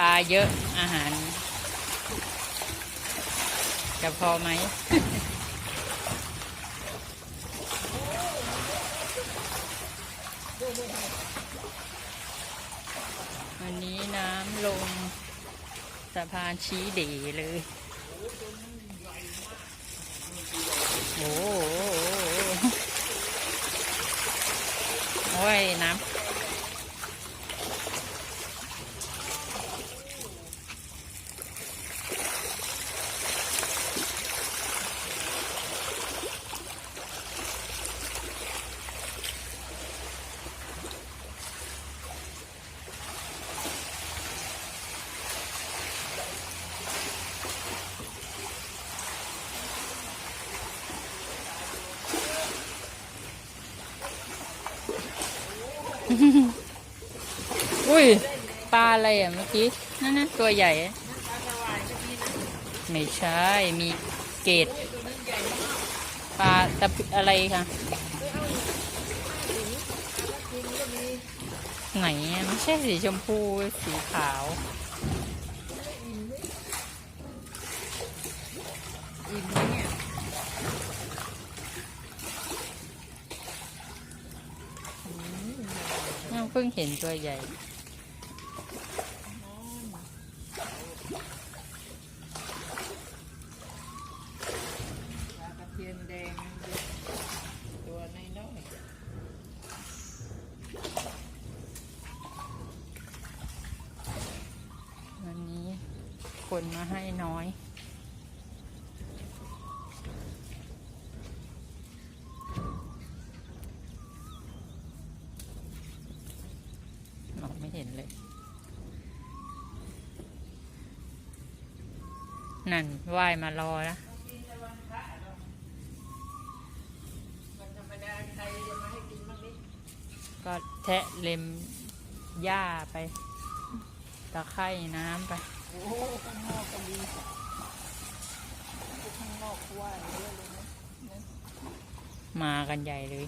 ปลาเยอะอาหาร จะพอไหมวันนี้น้ำลงสะพานชี้เดเลยโอ้โหโอ้ยน้ำ อุ้ยปลาอะไรอะเมื่อกี้นั่นนะตัวใหญ่อะไม่ใช่ มีเกตปลาตะเพีอะไรคะไหนอะไม่ใช่สีชมพูสีขาว อิ่มไหมเนี่ย อ้าวเพิ่งเห็นตัวใหญ่ปลาตะเพียนแดงตัวน้อยวันนี้คนมาให้น้อย มองไม่เห็นเลย นั่นว่ายมารอแล้วๆวันะก็แทะเล็มหญ้าไป ตะไคร่น้ำไป โอ้ข้างนอกก็ดีข้างนอกว่าเยอะเลยนะมากันใหญ่เลย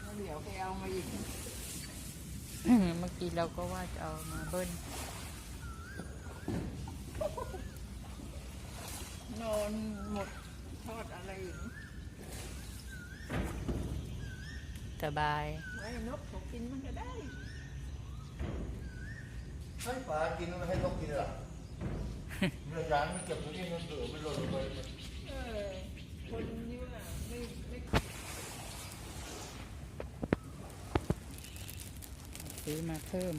แล้วเดี๋ยวไปเอามาอีก เมื่อกี้เราก็ว่าจะเอามาเบิ้ลนอนหมดทอดอะไรอีกสบายไว้นกเขากินมันก็ได้ ให้ปลากินแล้วให้นกกินเหรอเนื้อยางไม่เก็บไว้ที่มันเดือดไม่หล่นลงไปเออคนนี่ว่าไม่ไม่ ซื้อมาเพิ่ม